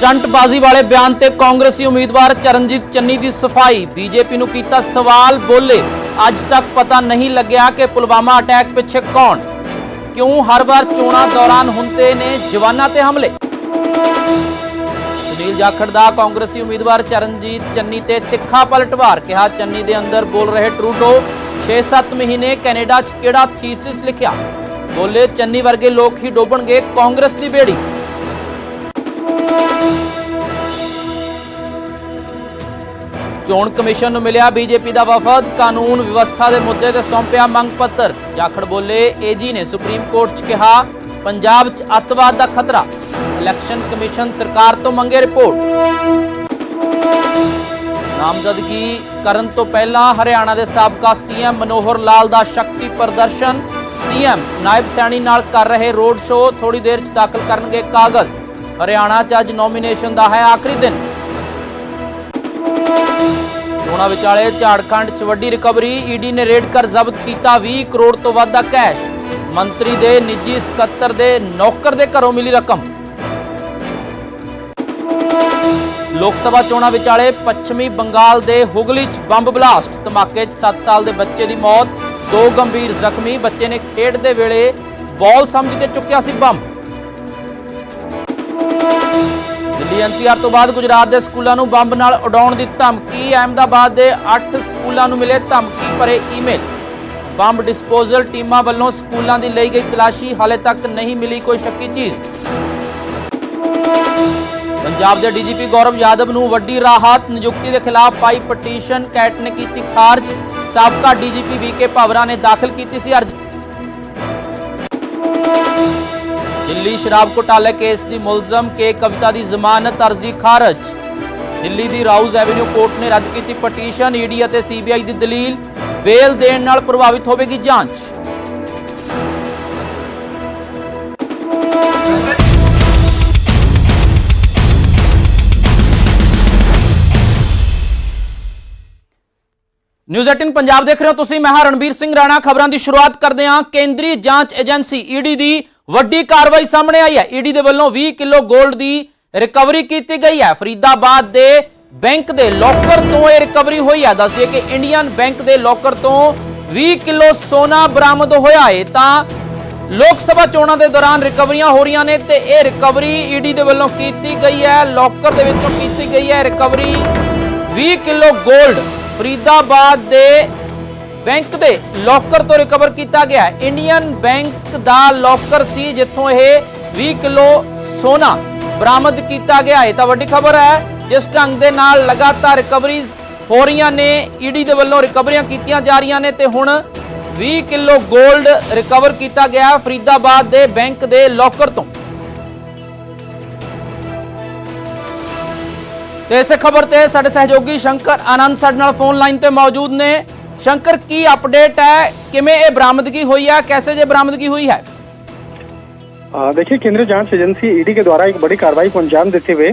ਚੰਟਬਾਜ਼ੀ ਵਾਲੇ ਬਿਆਨ ਤੇ ਕਾਂਗਰਸੀ ਉਮੀਦਵਾਰ ਚਰਨਜੀਤ ਚੰਨੀ ਦੀ ਸਫ਼ਾਈ। ਬੀਜੇਪੀ ਨੂੰ ਕੀਤਾ ਸਵਾਲ ਬੋਲੇ। ਅੱਜ ਤੱਕ ਪਤਾ ਨਹੀਂ ਲੱਗਿਆ ਕਿ ਪੁਲਵਾਮਾ ਅਟੈਕ ਪਿੱਛੇ ਕੌਣ। ਕਿਉਂ ਹਰ ਵਾਰ ਚੋਣਾਂ ਦੌਰਾਨ ਹੁੰਦੇ ਨੇ ਜਵਾਨਾਂ ਤੇ ਹਮਲੇ? ਸੁਨੀਲ ਜਾਖੜ ਦਾ ਕਾਂਗਰਸੀ ਉਮੀਦਵਾਰ ਚਰਨਜੀਤ ਚੰਨੀ ਤੇ ਤਿੱਖਾ ਪਲਟਵਾਰ ਕਿਹਾ, ਚੰਨੀ ਦੇ ਅੰਦਰ ਬੋਲ ਰਹੇ ਟਰੂਡੋ 6-7 ਮਹੀਨੇ ਕੈਨੇਡਾ 'ਚ ਕਿਹੜਾ ਥੀਸਿਸ ਲਿਖਿਆ? ਬੋਲੇ, ਚੰਨੀ ਵਰਗੇ ਲੋਕ ਹੀ ਡੋਬਣਗੇ ਕਾਂਗਰਸ ਦੀ ਬੇੜੀ। ਚੋਣ ਕਮਿਸ਼ਨ ਨੂੰ ਮਿਲਿਆ ਬੀਜੇਪੀ ਦਾ ਵਫਦ। ਕਾਨੂੰਨ ਵਿਵਸਥਾ ਦੇ ਮੁੱਦੇ ਤੇ ਸੌਂਪਿਆ ਮੰਗ ਪੱਤਰ। ਜਾਖੜ ਬੋਲੇ ਏਜੀ ਨੇ ਸੁਪਰੀਮ ਕੋਰਟ 'ਚ ਕਿਹਾ, ਪੰਜਾਬ 'ਚ ਅੱਤਵਾਦ ਦਾ ਖਤਰਾ। ਇਲੈਕਸ਼ਨ ਕਮਿਸ਼ਨ ਸਰਕਾਰ ਤੋਂ ਮੰਗੇ ਰਿਪੋਰਟ। ਨਾਮਜ਼ਦਗੀ ਕਰਨ ਤੋਂ ਪਹਿਲਾਂ ਹਰਿਆਣਾ ਦੇ ਸਾਬਕਾ ਸੀਐਮ ਮਨੋਹਰ ਲਾਲ ਦਾ ਸ਼ਕਤੀ ਪ੍ਰਦਰਸ਼ਨ। ਸੀਐਮ ਨਾਇਬ ਸੈਣੀ ਨਾਲ ਕਰ ਰਹੇ ਰੋਡ ਸ਼ੋਅ। ਥੋੜੀ ਦੇਰ 'ਚ ਦਾਖਲ ਕਰਨਗੇ ਕਾਗਜ਼। ਹਰਿਆਣਾ 'ਚ ਅੱਜ ਨੋਮੀਨੇਸ਼ਨ ਦਾ ਹੈ ਆਖਰੀ ਦਿਨ। ਚੋਣਾਂ ਵਿਚਾਲੇ ਝਾੜਖੰਡ 'ਚ ਵੱਡੀ ਰਿਕਵਰੀ ਈਡੀ ਨੇ ਰੇਡ ਕਰ ਜ਼ਬਤ ਕੀਤਾ 20 ਕਰੋੜ ਤੋਂ ਵੱਧ ਦਾ ਕੈਸ਼ ਮੰਤਰੀ ਦੇ ਨਿੱਜੀ ਸਕੱਤਰ ਦੇ ਨੌਕਰ ਦੇ ਘਰੋਂ ਮਿਲੀ ਰਕਮ। ਲੋਕ ਸਭਾ ਚੋਣਾਂ ਵਿਚਾਲੇ ਪੱਛਮੀ ਬੰਗਾਲ ਦੇ ਹੁਗਲੀ 'ਚ ਬੰਬ ਬਲਾਸਟ। ਧਮਾਕੇ 'ਚ 7 ਸਾਲ ਦੇ ਬੱਚੇ ਦੀ ਮੌਤ। ਦੋ ਗੰਭੀਰ ਜ਼ਖਮੀ ਬੱਚੇ ਨੇ ਖੇਡ ਦੇ ਵੇਲੇ ਬਾਲ ਸਮਝ ਕੇ ਚੁੱਕਿਆ ਸੀ ਬੰਬ। ਦਿੱਲੀ ਐਨਸੀਆਰ ਤੋਂ ਬਾਅਦ ਗੁਜਰਾਤ ਦੇ ਸਕੂਲਾਂ ਨੂੰ ਬੰਬ ਨਾਲ ਉਡਾਉਣ ਦੀ ਧਮਕੀ, ਅਹਿਮਦਾਬਾਦ ਦੇ 8 ਸਕੂਲਾਂ ਨੂੰ ਮਿਲੇ ਧਮਕੀ ਭਰੇ ਈਮੇਲ। ਬੰਬ ਡਿਸਪੋਜ਼ਲ ਟੀਮਾਂ ਵੱਲੋਂ ਸਕੂਲਾਂ ਦੀ ਲਈ ਗਈ ਤਲਾਸ਼ੀ, ਹਾਲੇ ਤੱਕ ਨਹੀਂ ਮਿਲੀ ਕੋਈ ਸ਼ੱਕੀ ਚੀਜ਼। ਪੰਜਾਬ ਦੇ ਡੀਜੀਪੀ ਗੌਰਵ ਯਾਦਵ ਨੂੰ ਵੱਡੀ ਰਾਹਤ, ਨਿਯੁਕਤੀ ਦੇ ਖਿਲਾਫ ਪਾਈ ਪਟੀਸ਼ਨ, ਕੈਟ ਨੇ ਕੀਤੀ ਖਾਰਜ। ਸਾਬਕਾ ਡੀਜੀਪੀ ਵੀਕੇ ਭਵਰਾ ਨੇ ਦਾਖਲ ਕੀਤੀ ਸੀ ਅਰਜ਼ੀ। ਦਿੱਲੀ ਸ਼ਰਾਬ ਘੁਟਾਲੇ ਕੇਸ ਦੀ ਮੁਲਜ਼ਮ ਕੇ ਕਵਿਤਾ ਦੀ ਜ਼ਮਾਨਤ ਅਰਜ਼ੀ ਖਾਰਜ। ਦਿੱਲੀ ਦੀ ਰਾਊਜ਼ ਐਵੇਨਿਊ ਕੋਰਟ ਨੇ ਰੱਦ ਕੀਤੀ ਪਟੀਸ਼ਨ, ਈਡੀ ਅਤੇ ਸੀਬੀਆਈ ਦੀ ਦਲੀਲ। ਬੇਲ ਦੇਣ ਨਾਲ ਪ੍ਰਭਾਵਿਤ ਹੋਵੇਗੀ ਜਾਂਚ। ਨਿਊਜ਼ 18 ਪੰਜਾਬ ਦੇਖ ਰਹੇ ਹੋ ਤੁਸੀਂ, ਮੈਂ ਹਾਂ ਰਣਬੀਰ ਸਿੰਘ ਰਾਣਾ। ਖਬਰਾਂ ਦੀ ਸ਼ੁਰੂਆਤ ਕਰਦੇ ਹਾਂ। ਕੇਂਦਰੀ ਜਾਂਚ ਏਜੰਸੀ, ਈਡੀ ਦੀ ਵੱਡੀ ਕਾਰਵਾਈ ਸਾਹਮਣੇ ਆਈ ਹੈ। ਈਡੀ ਦੇ ਵੱਲੋਂ 20 ਕਿਲੋ 골ਡ ਦੀ ਰਿਕਵਰੀ ਕੀਤੀ ਗਈ ਹੈ। ਫਰੀਦਾਬਾਦ ਦੇ ਬੈਂਕ ਦੇ ਲੋਕਰ ਤੋਂ ਇਹ ਰਿਕਵਰੀ ਹੋਈ ਹੈ। ਦੱਸਦੇ ਕਿ ਇੰਡੀਅਨ ਬੈਂਕ ਦੇ ਲੋਕਰ ਤੋਂ 20 ਕਿਲੋ ਸੋਨਾ ਬਰਾਮਦ ਹੋਇਆ ਹੈ। ਤਾਂ ਲੋਕ ਸਭਾ ਚੋਣਾਂ ਦੇ ਦੌਰਾਨ ਰਿਕਵਰੀਆਂ ਹੋ ਰਹੀਆਂ ਨੇ ਤੇ ਇਹ ਰਿਕਵਰੀ ਈਡੀ ਦੇ ਵੱਲੋਂ ਕੀਤੀ ਗਈ ਹੈ। ਲੋਕਰ ਦੇ ਵਿੱਚੋਂ ਕੀਤੀ ਗਈ ਹੈ। ਰਿਕਵਰੀ 20 ਕਿਲੋ 골ਡ ਫਰੀਦਾਬਾਦ ਦੇ ਬੈਂਕ ਦੇ ਲੋਕਰ ਤੋਂ ਰਿਕਵਰ ਕੀਤਾ ਗਿਆ ਇੰਡੀਅਨ ਬੈਂਕ ਦਾ ਲੋਕਰ ਸੀ ਜਿੱਥੋਂ ਇਹ 20 ਕਿਲੋ ਸੋਨਾ ਬਰਾਮਦ ਕੀਤਾ ਗਿਆ ਹੈ। ਤਾਂ ਵੱਡੀ ਖਬਰ ਹੈ, ਜਿਸ ਢੰਗ ਦੇ ਨਾਲ ਲਗਾਤਾਰ ਰਿਕਵਰੀਜ਼ ਹੋ ਰਹੀਆਂ ਨੇ, ਈਡੀ ਦੇ ਵੱਲੋਂ ਰਿਕਵਰੀਆਂ ਕੀਤੀਆਂ ਜਾ ਰਹੀਆਂ ਨੇ ਤੇ ਹੁਣ 20 ਕਿਲੋ 골ਡ ਰਿਕਵਰ ਕੀਤਾ ਗਿਆ ਫਰੀਦਾਬਾਦ ਦੇ ਬੈਂਕ ਦੇ ਲੋਕਰ ਤੋਂ। ਤੇ ਇਸੇ ਖਬਰ ਤੇ ਸਾਡੇ ਸਹਿਯੋਗੀ ਸ਼ੰਕਰ ਆਨੰਦ ਸਾਡੇ ਨਾਲ ਫੋਨ ਲਾਈਨ ਤੇ ਮੌਜੂਦ ਨੇ। ਸ਼ੰਕਰ ਕੀ ਅਪਡੇਟ ਹੈ ਕਿਵੇਂ ਇਹ ਬਰਾਮਦਗੀ ਹੋਈ ਹੈ कैसे ਜੇ ਬਰਾਮਦਗੀ हुई है आ, देखिए केंद्रीय जांच एजेंसी ईडी के द्वारा एक बड़ी कार्रवाई को अंजाम देते हुए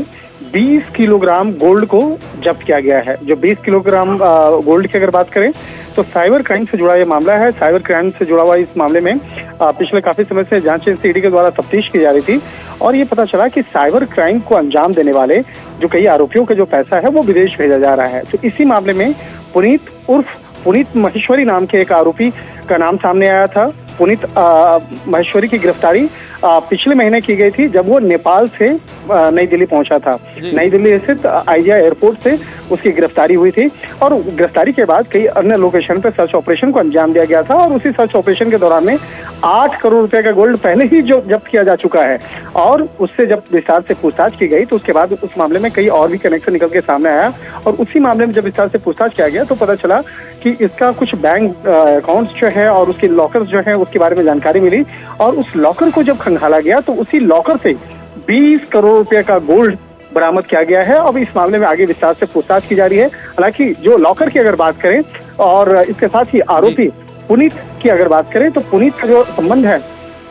20 किलोग्राम गोल्ड को जब्त किया गया है जो 20 किलोग्राम आ, गोल्ड की अगर बात करें तो साइबर क्राइम से जुड़ा ये मामला है साइबर क्राइम से जुड़ा हुआ इस मामले में आ, पिछले काफी समय से जांच एजेंसी ईडी के द्वारा तफ्तीश की जा रही थी और ये पता चला कि साइबर क्राइम को अंजाम देने वाले जो कई आरोपियों का जो पैसा है वो विदेश भेजा जा रहा है तो इसी मामले में पुनीत उर्फ पुनीत महेश्वरी नाम के एक आरोपी का नाम सामने आया था पुनीत महेश्वरी की गिरफ्तारी पिछले महीने की गई थी जब वो नेपाल से नई दिल्ली पहुँचा था। नई दिल्ली स्थित आईजीआई एयरपोर्ट से उसकी गिरफ्तारी हुई थी और गिरफ्तारी के बाद कई अन्य लोकेशन पर सर्च ऑपरेशन को अंजाम दिया गया था और उसी सर्च ऑपरेशन के दौरान में आठ करोड़ रुपए का गोल्ड पहले ही जो जब्त किया जा चुका है। और उससे जब विस्तार से पूछताछ की गई तो उसके बाद उस मामले में कई और भी कनेक्शन निकल के सामने आया और उसी मामले में जब विस्तार से पूछताछ किया गया तो पता चला कि इसका कुछ बैंक अकाउंट्स जो है और उसके लॉकर जो है उसके बारे में जानकारी मिली और उस लॉकर को जब खंगाला गया तो उसी लॉकर से 20 करोड़ रुपए का गोल्ड बरामद किया गया है। अब इस मामले में आगे विस्तार से पूछताछ की जा रही है। हालाँकि जो लॉकर की अगर बात करें और इसके साथ ही आरोपी पुनीत की अगर बात करें तो पुनीत का जो संबंध है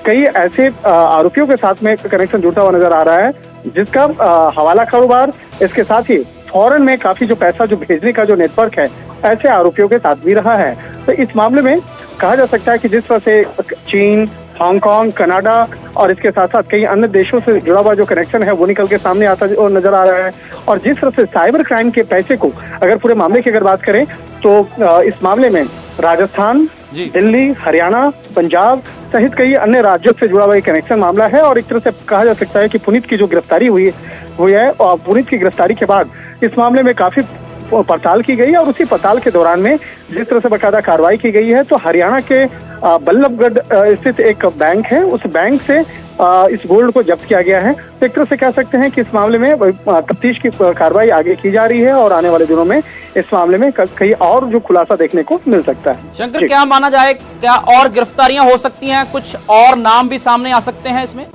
कई ऐसे आरोपियों के साथ में कनेक्शन जुड़ता हुआ नज़र आ रहा है जिसका हवाला कारोबार इसके साथ ही फॉरेन में काफ़ी जो पैसा जो भेजने का जो नेटवर्क है ऐसे आरोपियों के साथ भी रहा है। तो इस मामले में कहा जा सकता है कि जिस तरह से चीन हांगकांग कनाडा और इसके साथ साथ कई अन्य देशों से जुड़ा हुआ जो कनेक्शन है वो निकल के सामने आता और नज़र आ रहा है। और जिस तरह से साइबर क्राइम के पैसे को अगर पूरे मामले की अगर बात करें तो इस मामले में राजस्थान दिल्ली हरियाणा पंजाब सहित कई अन्य राज्यों से जुड़ा हुआ एक कनेक्शन मामला है। और एक तरह से कहा जा सकता है कि पुनीत की जो गिरफ्तारी हुई हुई है और पुनीत की गिरफ्तारी के बाद इस मामले में काफ़ी पड़ताल की गई और उसी पड़ताल के दौरान में जिस तरह से बकायदा कार्रवाई की गई है तो हरियाणा के बल्लभगढ़ स्थित एक बैंक है। उस बैंक से इस गोल्ड को जब्त किया गया है। तो एक तरह से कह सकते हैं कि इस मामले में तफ्तीश की कार्रवाई आगे की जा रही है और आने वाले दिनों में इस मामले में कई और जो खुलासा देखने को मिल सकता है। शंकर क्या माना जाए क्या और गिरफ्तारियाँ हो सकती हैं? कुछ और नाम भी सामने आ सकते हैं इसमें?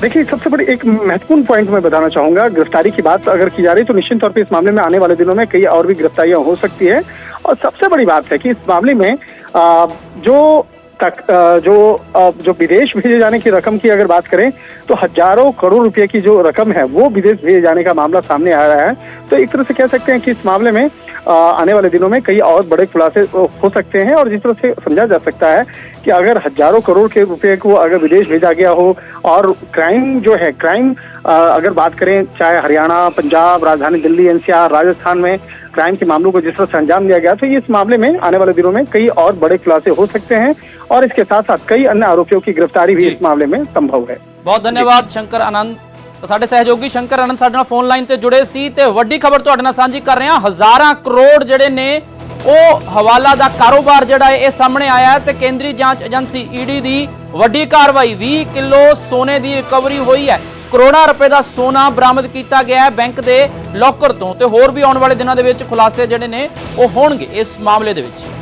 देखिए, सबसे बड़ी एक महत्वपूर्ण पॉइंट मैं बताना चाहूँगा। गिरफ्तारी की बात अगर की जा रही तो निश्चित तौर पर इस मामले में आने वाले दिनों में कई और भी गिरफ्तारियाँ हो सकती है। और सबसे बड़ी बात है कि इस मामले में जो तक जो जो विदेश भेजे जाने की रकम की अगर बात करें तो हज़ारों करोड़ रुपए की जो रकम है, वो विदेश भेजे जाने का मामला सामने आ रहा है। तो एक तरह से कह सकते हैं कि इस मामले में आने वाले दिनों में कई और बड़े खुलासे हो सकते हैं और जिस तरह से समझा जा सकता है कि अगर हज़ारों करोड़ के रुपए को अगर विदेश भेजा गया हो और क्राइम जो है क्राइम अगर बात करें चाहे हरियाणा पंजाब राजधानी दिल्ली एनसीआर राजस्थान में क्राइम के मामलों को जिस तरह से अंजाम दिया गया तो इस मामले में आने वाले दिनों में कई और बड़े खुलासे हो सकते हैं और इसके साथ साथ कई अन्य आरोपियों की गिरफ्तारी भी इस मामले में संभव है। बहुत धन्यवाद शंकर आनंद। ਤਾਂ ਸਾਡੇ ਸਹਿਯੋਗੀ ਸ਼ੰਕਰ ਆਨੰਦ ਸਾਡੇ ਨਾਲ ਫੋਨ ਲਾਈਨ ਤੇ ਜੁੜੇ ਸੀ ਤੇ ਵੱਡੀ ਖਬਰ ਤੁਹਾਡੇ ਨਾਲ ਸਾਂਝੀ ਕਰ ਰਹੇ ਹਾਂ। ਹਜ਼ਾਰਾਂ ਕਰੋੜ ਜਿਹੜੇ ਨੇ, ਉਹ ਹਵਾਲਾ ਦਾ ਕਾਰੋਬਾਰ ਜਿਹੜਾ ਹੈ, ਇਹ ਸਾਹਮਣੇ ਆਇਆ ਤੇ ਕੇਂਦਰੀ ਜਾਂਚ ਏਜੰਸੀ ਈਡੀ ਦੀ ਵੱਡੀ ਕਾਰਵਾਈ 20 ਕਿਲੋ ਸੋਨੇ ਦੀ ਰਿਕਵਰੀ ਹੋਈ ਹੈ। ਕਰੋੜਾਂ ਰੁਪਏ ਦਾ ਸੋਨਾ ਬਰਾਮਦ ਕੀਤਾ ਗਿਆ ਹੈ ਬੈਂਕ ਦੇ ਲੋਕਰ ਤੋਂ ਤੇ ਹੋਰ ਵੀ ਆਉਣ ਵਾਲੇ ਦਿਨਾਂ ਦੇ ਵਿੱਚ ਖੁਲਾਸੇ ਜਿਹੜੇ ਨੇ, ਉਹ ਹੋਣਗੇ ਇਸ ਮਾਮਲੇ ਦੇ ਵਿੱਚ।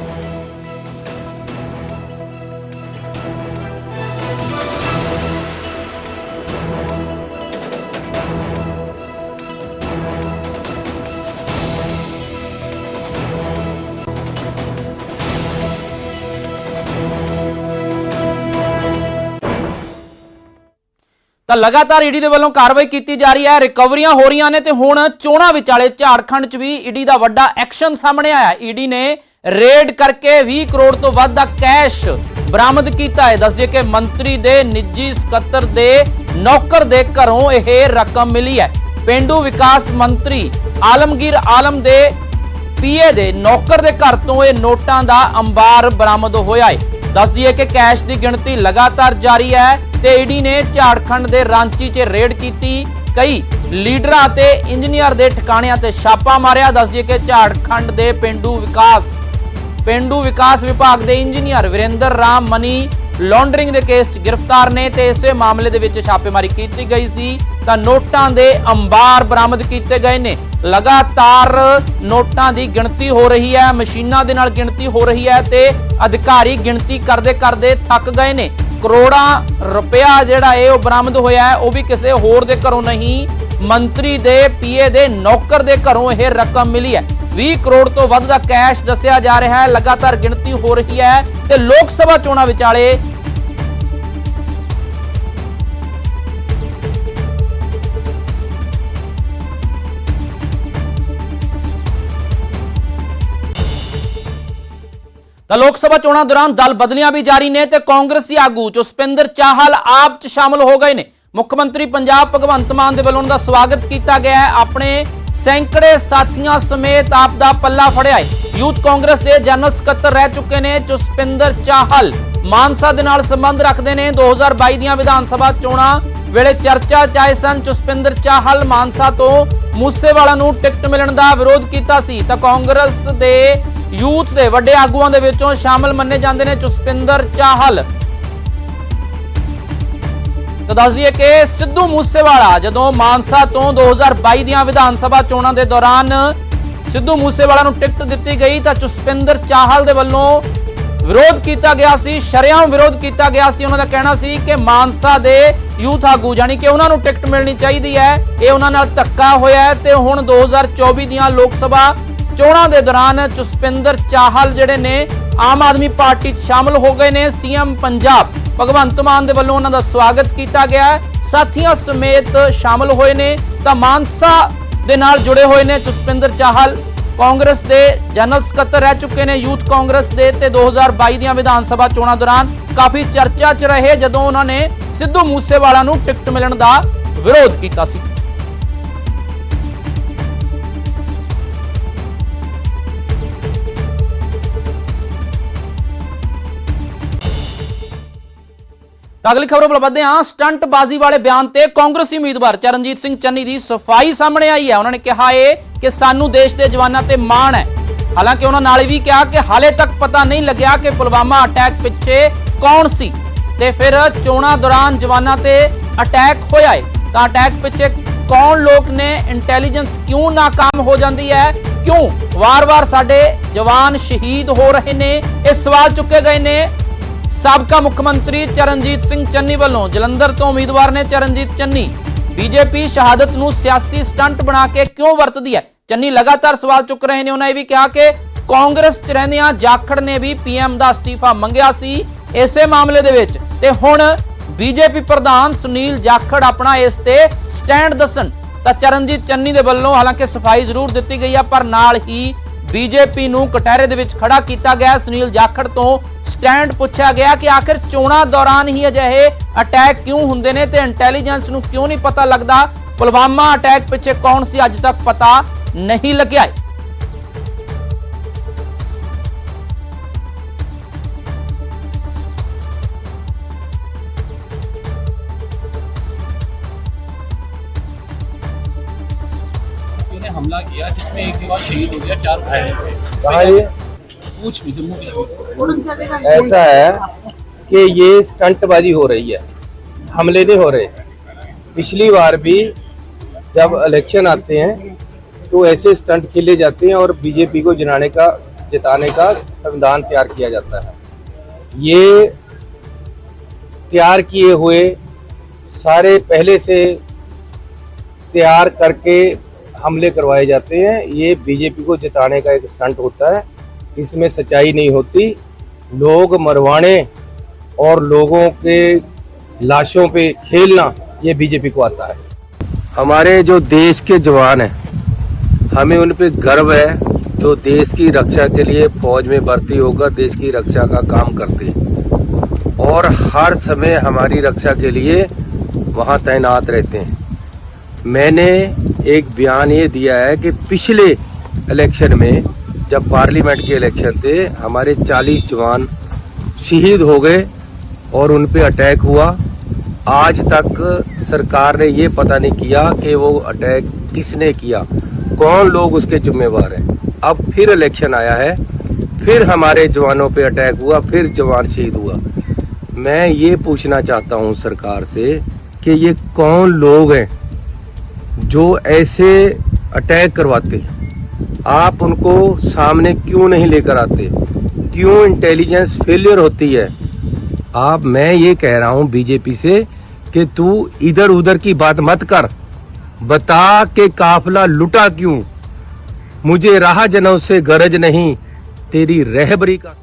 ਤਾਂ ਲਗਾਤਾਰ ਈਡੀ ਦੇ ਵੱਲੋਂ ਕਾਰਵਾਈ ਕੀਤੀ ਜਾ ਰਹੀ ਹੈ, ਰਿਕਵਰੀਆਂ ਹੋ ਰਹੀਆਂ ਨੇ ਤੇ ਹੁਣ ਚੋਣਾਂ ਵਿਚਾਲੇ ਝਾਰਖੰਡ 'ਚ ਵੀ ਈਡੀ ਦਾ ਵੱਡਾ ਐਕਸ਼ਨ ਸਾਹਮਣੇ ਆਇਆ। ਈਡੀ ਨੇ ਰੇਡ ਕਰਕੇ 20 ਕਰੋੜ ਤੋਂ ਵੱਧ ਦਾ ਕੈਸ਼ ਬਰਾਮਦ ਕੀਤਾ ਹੈ। ਦੱਸਦੇ ਕਿ ਮੰਤਰੀ ਦੇ ਨਿੱਜੀ ਸਕੱਤਰ ਦੇ ਨੌਕਰ ਦੇ ਘਰੋਂ ਇਹ ਰਕਮ ਮਿਲੀ ਹੈ। ਪਿੰਡੂ ਵਿਕਾਸ ਮੰਤਰੀ ਆਲਮਗੀਰ ਆਲਮ ਦੇ ਪੀਏ ਦੇ ਨੌਕਰ ਦੇ ਘਰ ਤੋਂ ਇਹ ਨੋਟਾਂ ਦਾ ਅੰਬਾਰ ਬਰਾਮਦ ਹੋਇਆ ਹੈ। ਦੱਸ ਦਈਏ ਕਿ ਕੈਸ਼ ਦੀ ਗਿਣਤੀ ਲਗਾਤਾਰ ਜਾਰੀ ਹੈ ਤੇ ਈਡੀ ਨੇ ਝਾਰਖੰਡ ਦੇ ਰਾਂਚੀ 'ਚ ਰੇਡ ਕੀਤੀ। ਕਈ ਲੀਡਰਾਂ ਤੇ ਇੰਜੀਨੀਅਰ ਦੇ ਠਿਕਾਣਿਆਂ ਤੇ ਛਾਪਾ ਮਾਰਿਆ। ਦੱਸ ਦਈਏ ਕਿ ਝਾਰਖੰਡ ਦੇ ਪਿੰਡੂ ਵਿਕਾਸ ਪਿੰਡੂ ਵਿਕਾਸ ਵਿਭਾਗ ਦੇ engineer Virender Ram money laundering ਦੇ ਕੇਸ 'ਚ ਗ੍ਰਿਫਤਾਰ ਨੇ ਤੇ ਇਸੇ ਮਾਮਲੇ ਦੇ ਵਿੱਚ ਛਾਪੇਮਾਰੀ ਕੀਤੀ ਗਈ ਸੀ ਤਾਂ ਨੋਟਾਂ ਦੇ ਅੰਬਾਰ ਬਰਾਮਦ ਕੀਤੇ ਗਏ ਨੇ। ਲਗਾਤਾਰ ਨੋਟਾਂ ਦੀ ਗਿਣਤੀ ਹੋ ਰਹੀ ਹੈ, ਮਸ਼ੀਨਾਂ ਦੇ ਨਾਲ ਗਿਣਤੀ ਹੋ ਰਹੀ ਹੈ ਤੇ ਅਧਿਕਾਰੀ ਗਿਣਤੀ ਕਰਦੇ ਕਰਦੇ ਥੱਕ ਗਏ ਨੇ। ਕਰੋੜਾਂ ਰੁਪਇਆ ਜਿਹੜਾ ਇਹ ਉਹ ਬਰਾਮਦ ਹੋਇਆ ਹੈ, ਉਹ ਵੀ ਕਿਸੇ ਹੋਰ ਦੇ ਘਰੋਂ ਨਹੀਂ ਮੰਤਰੀ ਦੇ ਪੀਏ ਦੇ ਨੌਕਰ ਦੇ ਘਰੋਂ ਇਹ ਰਕਮ ਮਿਲੀ ਹੈ। 20 ਕਰੋੜ ਤੋਂ ਵੱਧ ਦਾ ਕੈਸ਼ ਦੱਸਿਆ ਜਾ ਰਿਹਾ ਹੈ। ਲਗਾਤਾਰ ਗਿਣਤੀ ਹੋ ਰਹੀ ਹੈ ਤੇ ਲੋਕ ਸਭਾ ਚੋਣਾਂ ਵਿਚਾਲੇ ਤਾਂ ਲੋਕ ਸਭਾ ਚੋਣਾਂ ਦੌਰਾਨ ਦਲ ਬਦਲੀਆਂ ਵੀ ਜਾਰੀ ਨੇ ਤੇ ਕਾਂਗਰਸੀ ਆਗੂ ਜਸਪਿੰਦਰ ਚਾਹਲ ਆਪ ਚ ਸ਼ਾਮਲ ਹੋ ਗਏ ਨੇ। ਮੁੱਖ ਮੰਤਰੀ ਪੰਜਾਬ ਭਗਵੰਤ ਮਾਨ ਦੇ ਵੱਲੋਂ ਉਹਨਾਂ ਦਾ ਸਵਾਗਤ ਕੀਤਾ ਗਿਆ ਹੈ। ਆਪਣੇ ਸੈਂਕੜੇ ਸਾਥੀਆਂ ਸਮੇਤ ਆਪ ਦਾ ਪੱਲਾ ਫੜਿਆ ਹੈ। ਯੂਥ ਕਾਂਗਰਸ ਦੇ ਜਨਰਲ ਸਕੱਤਰ ਰਹਿ ਚੁੱਕੇ ਨੇ ਜਸਪਿੰਦਰ ਚਾਹਲ। ਮਾਨਸਾ ਦੇ ਨਾਲ ਸੰਬੰਧ ਰੱਖਦੇ ਨੇ। 2022 ਦੀਆਂ ਵਿਧਾਨ ਸਭਾ ਚੋਣਾਂ ਵੇਲੇ ਚਰਚਾ ਚਾਹੇ ਸਨ। ਜਸਪਿੰਦਰ ਚਾਹਲ ਮਾਨਸਾ ਤੋਂ ਮੂਸੇਵਾਲਾ ਨੂੰ ਟਿਕਟ ਮਿਲਣ ਦਾ ਵਿਰੋਧ ਕੀਤਾ ਸੀ। ਤਾਂ ਕਾਂਗਰਸ ਦੇ ਯੂਥ ਦੇ ਵੱਡੇ ਆਗੂਆਂ ਦੇ ਵਿੱਚੋਂ ਸ਼ਾਮਲ ਮੰਨੇ ਜਾਂਦੇ ਨੇ ਜਸਪਿੰਦਰ ਚਾਹਲ। ਤਾਂ ਦੱਸ ਦਈਏ ਕਿ ਸਿੱਧੂ ਮੂਸੇਵਾਲਾ ਜਦੋਂ ਮਾਨਸਾ ਤੋਂ 2022 ਦੀਆਂ ਵਿਧਾਨ ਸਭਾ ਚੋਣਾਂ ਦੇ ਦੌਰਾਨ ਸਿੱਧੂ ਮੂਸੇਵਾਲਾ ਨੂੰ ਟਿਕਟ ਦਿੱਤੀ ਗਈ ਤਾਂ ਜਸਪਿੰਦਰ ਚਾਹਲ ਦੇ ਵੱਲੋਂ ਵਿਰੋਧ ਕੀਤਾ ਗਿਆ ਸੀ, ਸ਼ਰੇਆਮ ਵਿਰੋਧ ਕੀਤਾ ਗਿਆ ਸੀ। ਉਹਨਾਂ ਦਾ ਕਹਿਣਾ ਸੀ ਕਿ ਮਾਨਸਾ ਦੇ ਯੂਥ ਆਗੂ ਜਾਨੀ ਕਿ ਉਹਨਾਂ ਨੂੰ ਟਿਕਟ ਮਿਲਣੀ ਚਾਹੀਦੀ ਹੈ, ਇਹ ਉਹਨਾਂ ਨਾਲ ਧੱਕਾ ਹੋਇਆ ਹੈ ਤੇ ਹੁਣ 2024 ਦੀਆਂ ਲੋਕ ਸਭਾ ਚੋਣਾਂ ਦੇ ਦੌਰਾਨ ਜਸਪਿੰਦਰ ਚਾਹਲ ਜਿਹੜੇ ਨੇ ਆਮ ਆਦਮੀ ਪਾਰਟੀ 'ਚ ਸ਼ਾਮਲ ਹੋ ਗਏ ਨੇ। ਸੀਐਮ ਪੰਜਾਬ ਭਗਵੰਤ ਮਾਨ ਦੇ ਵੱਲੋਂ ਉਹਨਾਂ ਦਾ ਸਵਾਗਤ ਕੀਤਾ ਗਿਆ ਹੈ। ਸਾਥੀਆਂ ਸਮੇਤ ਸ਼ਾਮਲ ਹੋਏ ਨੇ ਤਾਂ ਮਾਨਸਾ ਦੇ ਨਾਲ ਜੁੜੇ ਹੋਏ ਨੇ ਜਸਪਿੰਦਰ ਚਾਹਲ। ਕਾਂਗਰਸ ਦੇ ਜਨਰਲ ਸਕੱਤਰ ਰਹਿ ਚੁੱਕੇ ਨੇ ਯੂਥ ਕਾਂਗਰਸ ਦੇ ਤੇ 2022 ਦੀਆਂ ਵਿਧਾਨ ਸਭਾ ਚੋਣਾਂ ਦੌਰਾਨ ਕਾਫੀ ਚਰਚਾ 'ਚ ਰਹੇ ਜਦੋਂ ਉਹਨਾਂ ਨੇ ਸਿੱਧੂ ਮੂਸੇਵਾਲਾ ਨੂੰ ਟਿਕਟ ਮਿਲਣ ਦਾ ਵਿਰੋਧ ਕੀਤਾ ਸੀ। ਤਾਂ ਅਗਲੀ ਖਬਰ ਵੱਲ ਵਧਦੇ ਹਾਂ। ਸਟੰਟਬਾਜ਼ੀ ਵਾਲੇ ਬਿਆਨ ਤੇ ਕਾਂਗਰਸੀ ਉਮੀਦਵਾਰ ਚਰਨਜੀਤ ਸਿੰਘ ਚੰਨੀ ਦੀ ਸਫ਼ਾਈ ਸਾਹਮਣੇ ਆਈ ਹੈ। ਉਹਨਾਂ ਨੇ ਕਿਹਾ ਏ ਕਿ ਸਾਨੂੰ ਦੇਸ਼ ਦੇ ਜਵਾਨਾਂ ਤੇ ਮਾਣ ਹੈ। ਹਾਲਾਂਕਿ ਉਹਨਾਂ ਨਾਲ ਇਹ ਵੀ ਕਿਹਾ ਕਿ ਹਾਲੇ ਤੱਕ ਪਤਾ ਨਹੀਂ ਲੱਗਿਆ ਕਿ ਪੁਲਵਾਮਾ ਅਟੈਕ ਪਿੱਛੇ ਕੌਣ ਸੀ ਤੇ ਫਿਰ ਚੋਣਾਂ ਦੌਰਾਨ ਜਵਾਨਾਂ ਤੇ ਅਟੈਕ ਹੋਇਆ ਏ ਤਾਂ ਅਟੈਕ ਪਿੱਛੇ ਕੌਣ ਲੋਕ ਨੇ? ਇੰਟੈਲੀਜੈਂਸ ਕਿਉਂ ਨਾਕਾਮ ਹੋ ਜਾਂਦੀ ਹੈ? ਕਿਉਂ ਵਾਰ-ਵਾਰ ਸਾਡੇ ਜਵਾਨ ਸ਼ਹੀਦ ਹੋ ਰਹੇ ਨੇ? ਇਹ ਸਵਾਲ ਚੁੱਕੇ ਗਏ ਨੇ। ਸਾਬਕਾ ਮੁੱਖ ਮੰਤਰੀ ਚਰਨਜੀਤ ਸਿੰਘ ਚੰਨੀ ਵੱਲੋਂ ਜਲੰਧਰ ਤੋਂ ਉਮੀਦਵਾਰ ਨੇ ਚਰਨਜੀਤ ਚੰਨੀ ਬੀਜੇਪੀ ਸ਼ਹਾਦਤ ਨੂੰ ਸਿਆਸੀ ਸਟੰਟ ਬਣਾ ਕੇ ਕਿਉਂ ਵਰਤਦੀ ਹੈ? ਚੰਨੀ ਲਗਾਤਾਰ ਸਵਾਲ ਚੁੱਕ ਰਹੇ ਨੇ, ਉਹਨਾਂ ਇਹ ਵੀ ਕਿਹਾ ਕਿ ਕਾਂਗਰਸ 'ਚ ਰਹਿੰਦਿਆਂ ਜਾਖੜ ਨੇ ਵੀ ਪੀਐਮ ਦਾ ਅਸਤੀਫਾ ਮੰਗਿਆ ਸੀ ਇਸੇ ਮਾਮਲੇ ਦੇ ਵਿੱਚ। ਤੇ ਹੁਣ ਬੀਜੇਪੀ ਪ੍ਰਧਾਨ ਸੁਨੀਲ ਜਾਖੜ ਆਪਣਾ ਇਸ ਤੇ ਸਟੈਂਡ ਦੱਸਣ। ਤਾਂ ਚਰਨਜੀਤ ਚੰਨੀ ਦੇ ਵੱਲੋਂ ਹਾਲਾਂਕਿ ਸਫ਼ਾਈ ਜ਼ਰੂਰ ਦਿੱਤੀ ਗਈ ਆ, ਪਰ ਨਾਲ ਹੀ ਬੀਜੇਪੀ ਨੂੰ ਕਟਹਿਰੇ ਦੇ ਵਿੱਚ ਖੜਾ ਕੀਤਾ ਗਿਆ ਸੁਨੀਲ ਜਾਖੜ ਤੋਂ ਸਟੈਂਡ ਪੁੱਛਿਆ ਗਿਆ ਕਿ ਆਖਿਰ ਚੋਣਾਂ ਦੌਰਾਨ ਹੀ ਅਜਿਹੇ ਅਟੈਕ ਕਿਉਂ ਹੁੰਦੇ ਨੇ ਤੇ ਇੰਟੈਲੀਜੈਂਸ ਨੂੰ ਕਿਉਂ ਨਹੀਂ ਪਤਾ ਲੱਗਦਾ ਪੁਲਵਾਮਾ ਅਟੈਕ ਪਿੱਛੇ ਕੌਣ ਸੀ ਅੱਜ ਤੱਕ ਪਤਾ ਨਹੀਂ ਲੱਗਿਆ ਹੈ ने हमला किया जिसमें एक दीवार शहीद हो गया चार घायल हुए पूछ भी ऐसा है कि ये स्टंटबाजी हो रही है, हमले नहीं हो रहे। पिछली बार भी जब इलेक्शन आते हैं तो ऐसे स्टंट खेले जाते हैं और बीजेपी को जिताने का जिताने का संविधान तैयार किया जाता है। ये तैयार किए हुए सारे पहले से तैयार करके हमले करवाए जाते हैं। ये बीजेपी को जिताने का एक स्टंट होता है। इसमें सच्चाई नहीं होती। लोग मरवाने और लोगों के लाशों पे खेलना ये बीजेपी को आता है। हमारे जो देश के जवान हैं, हमें उन पर गर्व है जो देश की रक्षा के लिए फौज में भर्ती होकर देश की रक्षा का काम करते हैं। और हर समय हमारी रक्षा के लिए वहाँ तैनात रहते हैं। मैंने एक बयान ये दिया है कि पिछले इलेक्शन में जब पार्लियामेंट के इलेक्शन थे, हमारे 40 जवान शहीद हो गए और उन पे अटैक हुआ। आज तक सरकार ने ये पता नहीं किया कि वो अटैक किसने किया। कौन लोग उसके जिम्मेवार हैं? अब फिर इलेक्शन आया है, फिर हमारे जवानों पे अटैक हुआ, फिर जवान शहीद हुआ। मैं ये पूछना चाहता हूँ सरकार से कि ये कौन लोग हैं जो ऐसे अटैक करवाते हैं? आप उनको सामने क्यों नहीं लेकर आते क्यों इंटेलिजेंस फेलियर होती है आप मैं ये कह रहा हूँ बीजेपी से कि तू इधर उधर की बात मत कर बता के काफिला लुटा क्यों मुझे राह जनों से गरज नहीं तेरी रहबरी का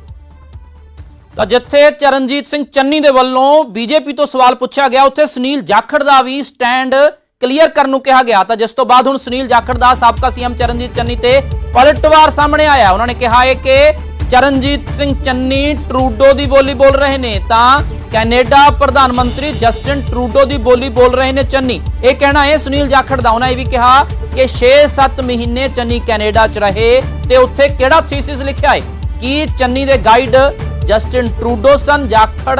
ਤਾਂ ਜਿੱਥੇ ਚਰਨਜੀਤ ਸਿੰਘ ਚੰਨੀ ਦੇ ਵੱਲੋਂ ਬੀਜੇਪੀ ਤੋਂ ਸਵਾਲ ਪੁੱਛਿਆ ਗਿਆ ਉੱਥੇ ਸੁਨੀਲ ਜਾਖੜ ਦਾ ਵੀ ਸਟੈਂਡ ਕਲੀਅਰ ਕਰਨ ਨੂੰ ਕਿਹਾ ਗਿਆ ਤਾਂ ਜਿਸ ਤੋਂ ਬਾਅਦ ਹੁਣ ਸੁਨੀਲ ਜਾਖੜ ਦਾ ਸਾਬਕਾ ਸੀਐਮ ਚਰਨਜੀਤ ਚੰਨੀ ਤੇ ਪਲਟਵਾਰ ਸਾਹਮਣੇ ਆਇਆ। ਉਹਨਾਂ ਨੇ ਕਿਹਾ ਹੈ ਕਿ ਚਰਨਜੀਤ ਸਿੰਘ ਚੰਨੀ ਟਰੂਡੋ ਦੀ ਬੋਲੀ ਬੋਲ ਰਹੇ ਨੇ ਤਾਂ ਕੈਨੇਡਾ ਪ੍ਰਧਾਨ ਮੰਤਰੀ ਜਸਟਿਨ ਟਰੂਡੋ ਦੀ ਬੋਲੀ ਬੋਲ ਰਹੇ ਨੇ ਚੰਨੀ। ਇਹ ਕਹਿਣਾ ਹੈ ਸੁਨੀਲ ਜਾਖੜ ਦਾ। ਉਹਨਾਂ ਇਹ ਵੀ ਕਿਹਾ ਕਿ 6-7 ਮਹੀਨੇ ਚੰਨੀ ਕੈਨੇਡਾ 'ਚ ਰਹੇ ਤੇ ਉੱਥੇ ਕਿਹੜਾ ਥੀਸਿਸ ਲਿਖਿਆ ਹੈ? ਕਿ ਚੰਨੀ ਦੇ ਗਾਈਡ ਜਸਟਿਨ ਟਰੂਡੋ ਸਨ, ਜਾਖੜ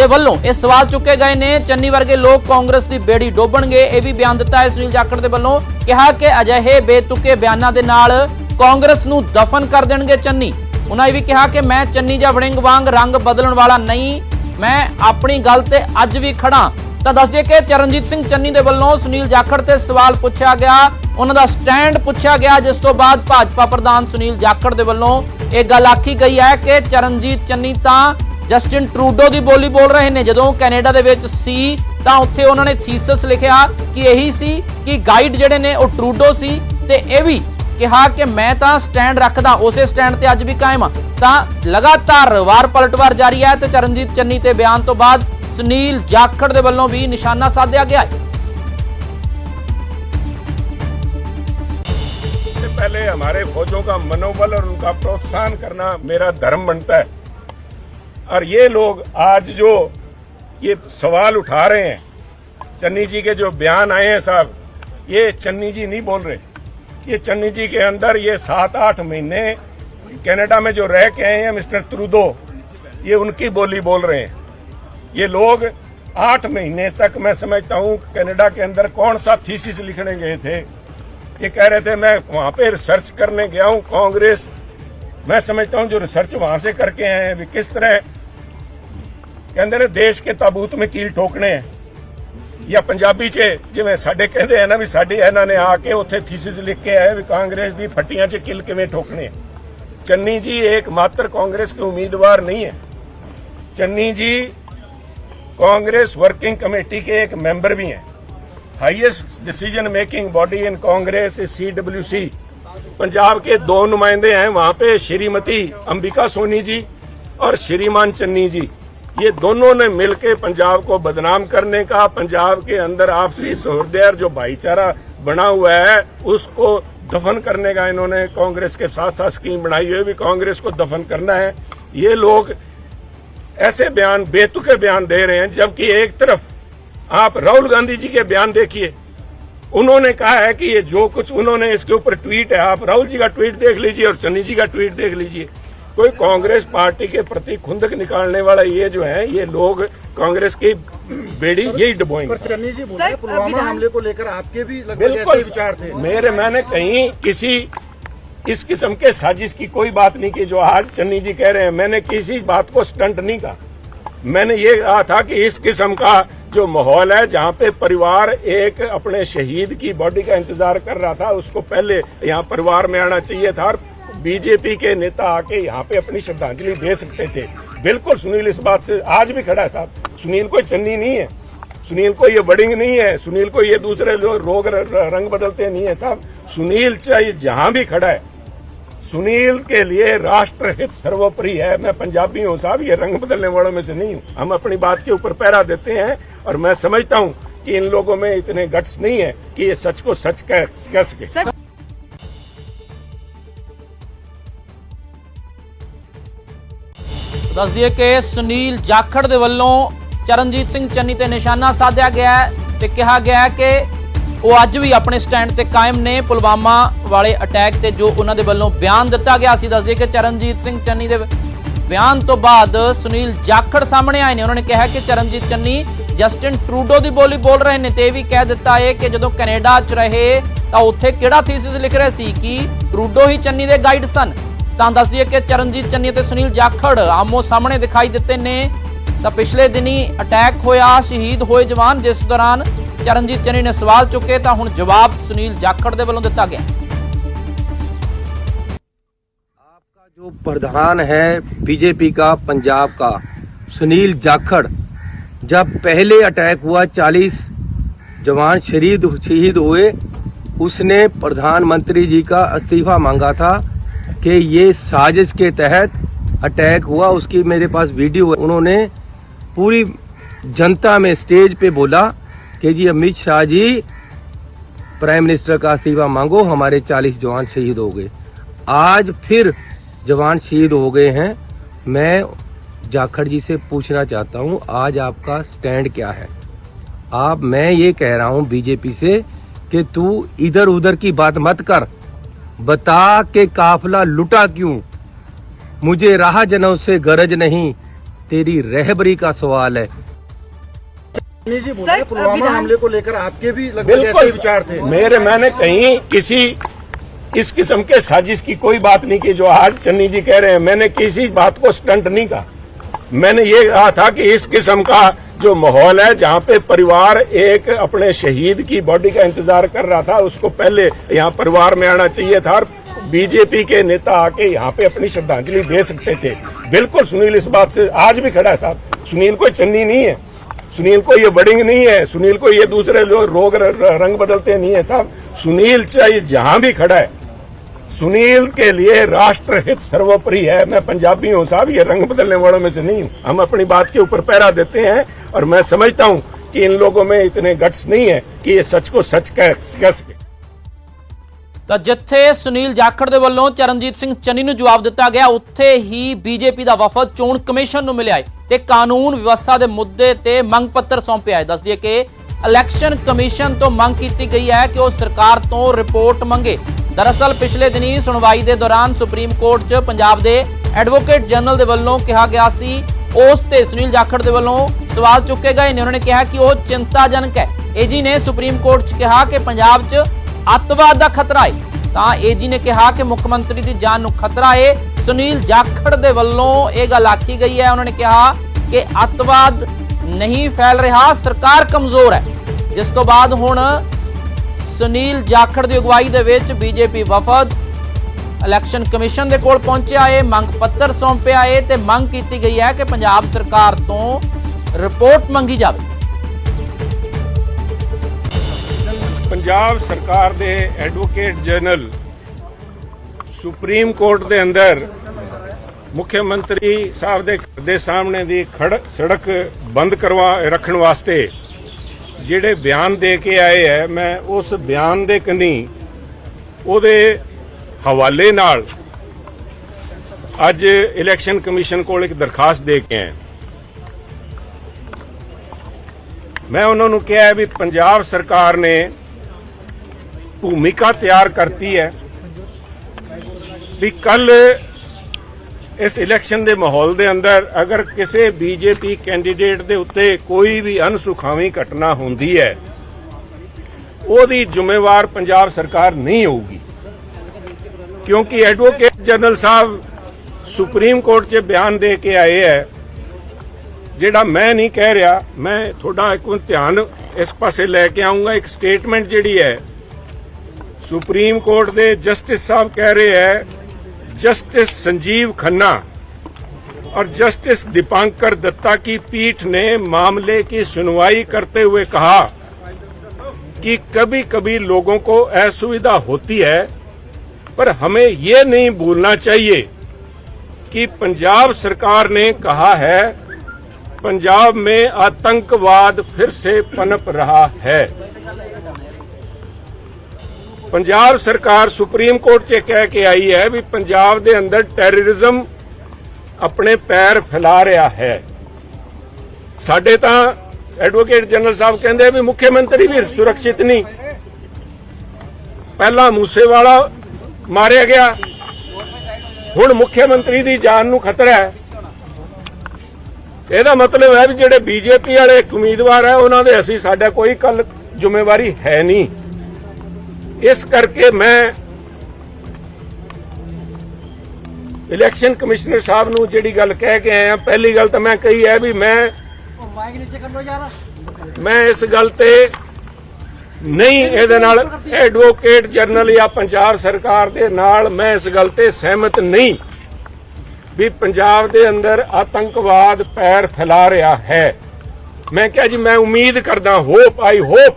ਦੇ ਵੱਲੋਂ ਇਹ ਸਵਾਲ ਚੁੱਕੇ ਗਏ ਨੇ, ਚੰਨੀ ਵਰਗੇ ਲੋਕ ਕਾਂਗਰਸ ਦੀ ਬੇੜੀ ਡੋਬਣਗੇ, ਇਹ ਵੀ ਬਿਆਨ ਦਿੱਤਾ ਹੈ ਸੁਨੀਲ ਜਾਖੜ ਦੇ ਵੱਲੋਂ, ਕਿਹਾ ਕਿ ਅਜਿਹੇ ਬੇਤੁਕੇ ਬਿਆਨਾਂ ਦੇ ਨਾਲ ਕਾਂਗਰਸ ਨੂੰ ਦਫਨ ਕਰ ਦੇਣਗੇ ਚੰਨੀ। ਉਹਨਾਂ ਇਹ ਵੀ ਕਿਹਾ ਕਿ ਮੈਂ ਚੰਨੀ ਜਾਂ ਵੜਿੰਗ ਵਾਂਗ ਰੰਗ ਬਦਲਣ ਵਾਲਾ ਨਹੀਂ, ਮੈਂ ਆਪਣੀ ਗੱਲ ਤੇ ਅੱਜ ਵੀ ਖੜਾ ਤਾਂ ਦੱਸ ਦਈਏ ਕਿ ਚਰਨਜੀਤ ਸਿੰਘ ਚੰਨੀ ਦੇ ਵੱਲੋਂ ਸੁਨੀਲ ਜਾਖੜ ਤੇ ਸਵਾਲ ਪੁੱਛਿਆ ਗਿਆ, ਉਹਨਾਂ ਦਾ ਸਟੈਂਡ ਪੁੱਛਿਆ ਗਿਆ, ਜਿਸ ਤੋਂ ਬਾਅਦ ਭਾਜਪਾ ਪ੍ਰਧਾਨ ਸੁਨੀਲ ਜਾਖੜ ਦੇ ਵੱਲੋਂ ਇਹ ਗੱਲ ਆਖੀ ਗਈ ਹੈ ਕਿ ਚਰਨਜੀਤ ਚੰਨੀ ਤਾਂ ਜਸਟਿਨ ਟਰੂਡੋ ਦੀ ਬੋਲੀ ਬੋਲ ਰਹੇ ਨੇ ਜਦੋਂ ਕੈਨੇਡਾ ਦੇ ਵਿੱਚ ਸੀ ਤਾਂ ਉੱਥੇ ਉਹਨਾਂ ਨੇ ਥੀਸਿਸ ਲਿਖਿਆ ਕਿ ਇਹੀ ਸੀ ਕਿ ਗਾਈਡ ਜਿਹੜੇ ਨੇ ਉਹ ਟਰੂਡੋ ਸੀ ਤੇ ਇਹ ਵੀ ਕਿਹਾ ਕਿ ਮੈਂ ਤਾਂ ਸਟੈਂਡ ਰੱਖਦਾ ਉਸੇ ਸਟੈਂਡ ਤੇ ਅੱਜ ਵੀ ਕਾਇਮ ਆ ਤਾਂ ਲਗਾਤਾਰ ਵਾਰ ਪਲਟਵਾਰ ਜਾਰੀ ਹੈ ਤੇ ਚਰਨਜੀਤ ਚੰਨੀ ਤੇ ਬਿਆਨ ਤੋਂ ਬਾਅਦ ਸੁਨੀਲ ਜਾਖੜ ਦੇ ਵੱਲੋਂ ਵੀ ਨਿਸ਼ਾਨਾ ਸਾਧਿਆ ਗਿਆ ਹੈ पहले हमारे फौजों का मनोबल और उनका प्रोत्साहन करना मेरा धर्म बनता है और ये लोग आज जो ये सवाल उठा रहे हैं, चन्नी जी के जो बयान आए हैं साहब, ये चन्नी जी नहीं बोल रहे। ये चन्नी जी के अंदर ये सात आठ महीने कनाडा में जो रह के आए हैं, मिस्टर त्रुदो, ये उनकी बोली बोल रहे हैं। ये लोग आठ महीने तक मैं समझता हूँ कनाडा के अंदर कौन सा थीसिस लिखने गए थे। ये कह रहे थे, मैं वहाँ पे रिसर्च करने गया हूँ, कांग्रेस, मैं समझता हूँ जो रिसर्च वहाँ से करके आए हैं किस तरह ਕਹਿੰਦੇ ਨੇ ਦੇਸ਼ ਕੇ ਤਾਬੂਤ ਮੇ ਕੀਲ ਠੋਕਣੇ ਹੈ ਜਾਂ ਪੰਜਾਬੀ ਚ ਜਿਵੇਂ ਸਾਡੇ ਕਹਿੰਦੇ ਆ ਨਾ ਵੀ ਸਾਡੇ ਇਹਨਾਂ ਨੇ ਆ ਕੇ ਉੱਥੇ ਥੀਸਿਸ ਲਿਖ ਕੇ ਆਏ ਵੀ ਕਾਂਗਰਸ ਦੀ ਫੱਟੀਆਂ 'ਚ ਕਿਲ ਕਿਵੇਂ ਠੋਕਣੇ ਹੈ ਚੰਨੀ ਜੀ ਇੱਕ ਮਾਤਰ ਕਾਂਗਰਸ के उम्मीदवार नहीं है चन्नी जी कांग्रेस वर्किंग कमेटी के एक मेंबर भी हैं highest decision making body in Congress is CWC Punjab के दो नुमाइंदे हैं वहां पे श्रीमती अंबिका सोनी जी और श्रीमान चन्नी जी ये दोनों ने मिलकर पंजाब को बदनाम करने का, पंजाब के अंदर आपसी सौहार्द जो भाईचारा बना हुआ है, उसको दफन करने का इन्होंने कांग्रेस के साथ साथ स्कीम बनाई हुई भी कांग्रेस को दफन करना है। ये लोग ऐसे बयान, बेतुके बयान दे रहे हैं, जबकि एक तरफ़ आप राहुल गांधी जी के बयान देखिए। उन्होंने कहा है कि ये जो कुछ उन्होंने इसके ऊपर ट्वीट है, आप राहुल जी का ट्वीट देख लीजिए और चन्नी जी का ट्वीट देख लीजिए। कोई कांग्रेस पार्टी के प्रति खुंदक निकालने वाला ये जो है ये लोग कांग्रेस की बेड़ी यही डबोएँगे। चन्नी जी बोले पुलवामा हमले को लेकर आपके भी बिल्कुल। विचार थे। मेरे मैंने कहीं किसी इस किस्म के साजिश की कोई बात नहीं की जो आज चन्नी जी कह रहे हैं। मैंने किसी बात को स्टंट नहीं कहा। मैंने ये कहा था कि इस किस्म का जो माहौल है जहाँ पे परिवार एक अपने शहीद की बॉडी का इंतज़ार कर रहा था उसको पहले यहाँ परिवार में आना चाहिए था और बीजेपी के नेता आके यहाँ पे अपनी श्रद्धांजलि दे सकते थे। बिल्कुल सुनील इस बात से आज भी खड़ा है साहब। सुनील कोई चन्नी नहीं है। सुनील को ये बडिंग नहीं है। सुनील को ये दूसरे लोग रोग रंग बदलते नहीं है साहब। सुनील चाहे जहाँ भी खड़ा है, सुनील के लिए राष्ट्र हित सर्वोपरि है। मैं पंजाबी हूँ साहब, ये रंग बदलने वालों में से नहीं हूँ। हम अपनी बात के ऊपर पहरा देते हैं और मैं समझता हूँ कि इन लोगों में इतने गट्स नहीं है कि ये सच को सच कह सके। ਦੱਸ ਦਈਏ ਕਿ ਸੁਨੀਲ ਜਾਖੜ ਦੇ ਵੱਲੋਂ ਚਰਨਜੀਤ ਸਿੰਘ ਚੰਨੀ ਤੇ ਨਿਸ਼ਾਨਾ ਸਾਧਿਆ ਗਿਆ ਹੈ ਤੇ ਕਿਹਾ ਗਿਆ ਕਿ ਉਹ ਅੱਜ ਵੀ ਆਪਣੇ ਸਟੈਂਡ ਤੇ ਕਾਇਮ ਨੇ। ਪੁਲਵਾਮਾ ਵਾਲੇ ਅਟੈਕ ਤੇ ਜੋ ਉਹਨਾਂ ਦੇ ਵੱਲੋਂ ਬਿਆਨ ਦਿੱਤਾ ਗਿਆ ਸੀ ਦੱਸ ਦਈਏ ਕਿ ਚਰਨਜੀਤ ਸਿੰਘ ਚੰਨੀ ਦੇ ਬਿਆਨ ਤੋਂ ਬਾਅਦ ਸੁਨੀਲ ਜਾਖੜ ਸਾਹਮਣੇ ਆਏ ਨੇ। ਉਹਨਾਂ ਨੇ ਕਿਹਾ ਕਿ ਚਰਨਜੀਤ ਚੰਨੀ ਜਸਟਿਨ ਟਰੂਡੋ ਦੀ ਬੋਲੀ ਬੋਲ ਰਹੇ ਨੇ ਤੇ ਇਹ ਵੀ ਕਹਿ ਦਿੱਤਾ ਹੈ ਕਿ ਜਦੋਂ ਕੈਨੇਡਾ 'ਚ ਰਹੇ ਤਾਂ ਉੱਥੇ ਕਿਹੜਾ ਥੀਸਿਸ ਲਿਖ ਰਹੇ ਸੀ ਕਿ ਟਰੂਡੋ ਹੀ ਚੰਨੀ ਦੇ ਗਾਈਡ ਸਨ? ਤਾਂ ਦੱਸ ਦਈਏ ਕਿ ਚਰਨਜੀਤ ਚੰਨੀ ਤੇ ਸੁਨੀਲ ਜਾਖੜ ਆਮੋ ਸਾਹਮਣੇ ਦਿਖਾਈ ਦਿੱਤੇ ਨੇ ਤਾਂ ਪਿਛਲੇ ਦਿਨੀ ਅਟੈਕ ਹੋਇਆ ਸ਼ਹੀਦ ਹੋਏ ਜਵਾਨ ਜਿਸ ਦੌਰਾਨ ਚਰਨਜੀਤ ਚੰਨੀ ਨੇ ਸਵਾਲ ਚੁੱਕੇ ਤਾਂ ਹੁਣ ਜਵਾਬ ਸੁਨੀਲ ਜਾਖੜ ਦੇ ਵੱਲੋਂ ਦਿੱਤਾ ਗਿਆ आपका जो प्रधान है बीजेपी का पंजाब का सुनील जाखड़ जब पहले अटैक हुआ 40 जवान शहीद शहीद हुए उसने प्रधानमंत्री जी का इस्तीफा मांगा था कि ये साजिश के तहत अटैक हुआ, उसकी मेरे पास वीडियो है। उन्होंने पूरी जनता में स्टेज पे बोला कि जी अमित शाह जी, प्राइम मिनिस्टर का इस्तीफा मांगो, हमारे 40 जवान शहीद हो गए। आज फिर जवान शहीद हो गए हैं। मैं जाखड़ जी से पूछना चाहता हूँ, आज आपका स्टैंड क्या है? आप, मैं ये कह रहा हूँ बीजेपी से कि तू इधर उधर की बात मत कर। बता के काफला लुटा क्यों? मुझे राह जनों से गरज नहीं। तेरी रहबरी का सवाल है। जी बोले पुलवामा हमले को लेकर आपके भी बिल्कुल विचार थे। मेरे मैंने कहीं किसी इस किस्म के साजिश की कोई बात नहीं की जो आज चन्नी जी कह रहे हैं। मैंने किसी बात को स्टंट नहीं कहा। मैंने ये कहा था कि इस किस्म का जो माहौल है जहाँ पे परिवार एक अपने शहीद की बॉडी का इंतज़ार कर रहा था, उसको पहले यहाँ परिवार में आना चाहिए था और बीजेपी के नेता आके यहाँ पे अपनी श्रद्धांजलि दे सकते थे। बिल्कुल सुनील इस बात से आज भी खड़ा है साहब। सुनील कोई चन्नी नहीं है। सुनील को ये बडिंग नहीं है। सुनील को ये दूसरे लोग रोग रंग बदलते नहीं है साहब। सुनील चाहे जहाँ भी खड़ा है सुनील के लिए राष्ट्र हित सर्वोपरि है मैं पंजाबी हूँ साहब ये रंग बदलने वालों में से नहीं हूँ हम अपनी बात के ऊपर पहरा देते हैं और मैं समझता हूँ कि इन लोगों में इतने गट्स नहीं है कि ये सच को सच कह कह सके ਤਾਂ ਜਿੱਥੇ ਸੁਨੀਲ ਜਾਖੜ ਦੇ ਵੱਲੋਂ ਚਰਨਜੀਤ ਸਿੰਘ ਚੰਨੀ ਨੂੰ ਜਵਾਬ ਦਿੱਤਾ ਗਿਆ ਉੱਥੇ ਹੀ ਬੀਜੇਪੀ ਦਾ ਵਫਦ ਚੋਣ ਕਮਿਸ਼ਨ ਨੂੰ ਮਿਲਿਆ ਹੈ ਤੇ ਕਾਨੂੰਨ ਵਿਵਸਥਾ ਦੇ ਮੁੱਦੇ ਤੇ ਮੰਗ ਪੱਤਰ ਸੌਂਪਿਆ ਹੈ ਦੱਸਦੀ ਹੈ ਕਿ ਇਲੈਕਸ਼ਨ ਕਮਿਸ਼ਨ ਤੋਂ ਮੰਗ ਕੀਤੀ ਗਈ ਹੈ ਕਿ ਉਹ ਸਰਕਾਰ ਤੋਂ ਰਿਪੋਰਟ ਮੰਗੇ। ਦਰਅਸਲ, ਪਿਛਲੇ ਦਿਨੀ ਸੁਣਵਾਈ ਦੇ ਦੌਰਾਨ ਸੁਪਰੀਮ ਕੋਰਟ 'ਚ ਪੰਜਾਬ ਦੇ ਐਡਵੋਕੇਟ ਜਨਰਲ ਦੇ ਵੱਲੋਂ ਕਿਹਾ ਗਿਆ ਸੀ, ਉਸ ਤੇ ਸੁਨੀਲ ਜਾਖੜ ਦੇ ਵੱਲੋਂ ਸਵਾਲ ਚੁੱਕੇ ਗਏ ਨੇ। ਉਹਨਾਂ ਨੇ ਕਿਹਾ ਕਿ ਉਹ ਚਿੰਤਾਜਨਕ ਹੈ। ਏਜੀ ਨੇ ਸੁਪਰੀਮ ਕੋਰਟ 'ਚ ਕਿਹਾ ਕਿ ਪੰਜਾਬ 'ਚ ਅੱਤਵਾਦ ਦਾ ਖਤਰਾ ਹੈ ਤਾਂ ਏਜੀ ਨੇ ਕਿਹਾ ਕਿ ਮੁੱਖ ਮੰਤਰੀ ਦੀ ਜਾਨ ਨੂੰ ਖਤਰਾ ਹੈ ਸੁਨੀਲ ਜਾਖੜ ਦੇ ਵੱਲੋਂ ਇਹ ਗੱਲ ਆਖੀ ਗਈ ਹੈ। ਉਹਨਾਂ ਨੇ ਕਿਹਾ ਕਿ ਅੱਤਵਾਦ ਨਹੀਂ ਫੈਲ ਰਿਹਾ, ਸਰਕਾਰ ਕਮਜ਼ੋਰ ਹੈ। ਜਿਸ ਤੋਂ ਬਾਅਦ ਹੁਣ ਸੁਨੀਲ ਜਾਖੜ ਦੀ ਅਗਵਾਈ ਦੇ ਵਿੱਚ ਬੀਜੇਪੀ ਵਫਦ ਇਲੈਕਸ਼ਨ ਕਮਿਸ਼ਨ ਦੇ ਕੋਲ ਪਹੁੰਚਿਆ ਏ, ਮੰਗ ਪੱਤਰ ਸੌਂਪਿਆ ਏ ਤੇ ਮੰਗ ਕੀਤੀ ਗਈ ਹੈ ਕਿ ਪੰਜਾਬ ਸਰਕਾਰ ਤੋਂ ਰਿਪੋਰਟ ਮੰਗੀ ਜਾਵੇ। ਪੰਜਾਬ ਸਰਕਾਰ ਦੇ ਐਡਵੋਕੇਟ ਜਨਰਲ ਸੁਪਰੀਮ ਕੋਰਟ ਦੇ ਅੰਦਰ ਮੁੱਖ ਮੰਤਰੀ ਸਾਹਿਬ ਦੇ ਘਰ ਦੇ ਸਾਹਮਣੇ ਦੀ ਖੜ, ਸੜਕ ਬੰਦ ਕਰਵਾ, ਰੱਖਣ ਵਾਸਤੇ ਜਿਹੜੇ ਬਿਆਨ ਦੇ ਕੇ ਆਏ ਹੈ, ਮੈਂ ਉਸ ਬਿਆਨ ਦੇ ਕਨੀ ਉਹਦੇ ਹਵਾਲੇ ਨਾਲ ਅੱਜ ਇਲੈਕਸ਼ਨ ਕਮਿਸ਼ਨ ਕੋਲ ਇੱਕ ਦਰਖਾਸਤ ਦੇ ਕੇ ਆਇਆ। ਮੈਂ ਉਹਨਾਂ ਨੂੰ ਕਿਹਾ ਵੀ ਪੰਜਾਬ ਸਰਕਾਰ ਨੇ ਭੂਮਿਕਾ ਤਿਆਰ ਕਰਤੀ ਹੈ ਵੀ ਕੱਲ ਇਸ ਇਲੈਕਸ਼ਨ ਦੇ ਮਾਹੌਲ ਦੇ ਅੰਦਰ ਅਗਰ ਕਿਸੇ ਬੀਜੇਪੀ ਕੈਂਡੀਡੇਟ ਦੇ ਉੱਤੇ ਕੋਈ ਵੀ ਅਨਸੁਖਾਵੀ ਘਟਨਾ ਹੁੰਦੀ ਹੈ, ਉਹਦੀ ਜ਼ਿੰਮੇਵਾਰ ਪੰਜਾਬ ਸਰਕਾਰ ਨਹੀਂ ਹੋਊਗੀ। ਕਿਉਂਕਿ ਐਡਵੋਕੇਟ ਜਨਰਲ ਸਾਹਿਬ ਸੁਪਰੀਮ ਕੋਰਟ 'ਚ ਬਿਆਨ ਦੇ ਕੇ ਆਏ ਹੈ, ਜਿਹੜਾ ਮੈਂ ਨਹੀਂ ਕਹਿ ਰਿਹਾ, ਮੈਂ ਤੁਹਾਡਾ ਇੱਕ ਧਿਆਨ ਇਸ ਪਾਸੇ ਲੈ ਕੇ ਆਉਂਗਾ ਇੱਕ ਸਟੇਟਮੈਂਟ ਜਿਹੜੀ ਹੈ, ਸੁਪਰੀਮ ਕੋਰਟ ਦੇ ਜਸਟਿਸ ਸਾਹਿਬ ਕਹਿ ਰਹੇ ਹੈ जस्टिस संजीव खन्ना और जस्टिस दीपांकर दत्ता की पीठ ने मामले की सुनवाई करते हुए कहा कि कभी कभी लोगों को असुविधा होती है, पर हमें ये नहीं भूलना चाहिए कि पंजाब सरकार ने कहा है, पंजाब में आतंकवाद फिर से पनप रहा है। ਪੰਜਾਬ ਸਰਕਾਰ ਸੁਪਰੀਮ ਕੋਰਟ 'ਚ ਕਹਿ ਕੇ ਆਈ ਹੈ ਵੀ ਪੰਜਾਬ ਦੇ ਅੰਦਰ ਟੈਰਰਿਜ਼ਮ ਆਪਣੇ ਪੈਰ ਫੈਲਾ ਰਿਹਾ ਹੈ। ਸਾਡੇ ਤਾਂ ਐਡਵੋਕੇਟ ਜਨਰਲ ਸਾਹਿਬ ਕਹਿੰਦੇ ਵੀ ਮੁੱਖ ਮੰਤਰੀ ਵੀ ਸੁਰੱਖਿਅਤ ਨਹੀਂ। ਪਹਿਲਾਂ ਮੂਸੇਵਾਲਾ ਮਾਰਿਆ ਗਿਆ। ਹੁਣ ਮੁੱਖ ਮੰਤਰੀ ਦੀ ਜਾਨ ਨੂੰ ਖਤਰਾ ਹੈ। ਇਹਦਾ ਮਤਲਬ ਹੈ ਵੀ ਜਿਹੜੇ ਬੀਜੇਪੀ ਵਾਲੇ ਉਮੀਦਵਾਰ ਹੈ, ਉਹਨਾਂ ਦੇ ਅਸੀਂ, ਸਾਡਾ ਕੋਈ ਕੱਲ ਜ਼ਿੰਮੇਵਾਰੀ ਹੈ ਨਹੀਂ। ਇਸ ਕਰਕੇ ਮੈਂ ਇਲੈਕਸ਼ਨ ਕਮਿਸ਼ਨਰ ਸਾਹਿਬ ਨੂੰ ਜਿਹੜੀ ਗੱਲ ਕਹਿ ਕੇ ਆਇਆ ਪਹਿਲੀ ਗੱਲ ਤਾਂ ਮੈਂ ਕਹੀ ਹੈ ਵੀ ਮੈਂ ਮੈਂ ਇਸ ਗੱਲ ਤੇ ਨਹੀਂ ਇਹਦੇ ਨਾਲ ਐਡਵੋਕੇਟ ਜਨਰਲ ਜਾਂ ਪੰਜਾਬ ਸਰਕਾਰ ਦੇ ਨਾਲ ਮੈਂ ਇਸ ਗੱਲ ਤੇ ਸਹਿਮਤ ਨਹੀਂ ਵੀ ਪੰਜਾਬ ਦੇ ਅੰਦਰ ਆਤੰਕਵਾਦ ਪੈਰ ਫੈਲਾ ਰਿਹਾ ਹੈ। ਮੈਂ ਕਿਹਾ ਜੀ ਮੈਂ ਉਮੀਦ ਕਰਦਾ ਹੋਪ ਆਈ ਹੋਪ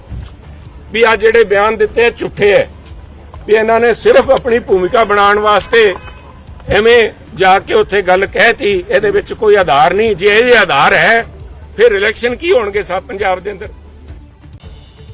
ਵੀ ਆ ਜਿਹੜੇ ਬਿਆਨ ਦਿੱਤੇ ਝੂਠੇ ਹੈ ਵੀ ਇਹਨਾਂ ਨੇ ਸਿਰਫ ਆਪਣੀ ਭੂਮਿਕਾ ਬਣਾਉਣ ਵਾਸਤੇ ਐਵੇਂ ਜਾ ਕੇ ਉੱਥੇ ਗੱਲ ਕਹਿਤੀ, ਇਹਦੇ ਵਿੱਚ ਕੋਈ ਆਧਾਰ ਨਹੀਂ। ਜੇ ਇਹ ਆਧਾਰ ਹੈ, ਫਿਰ ਇਲੈਕਸ਼ਨ ਕੀ ਹੋਣਗੇ ਸਭ ਪੰਜਾਬ ਦੇ ਅੰਦਰ?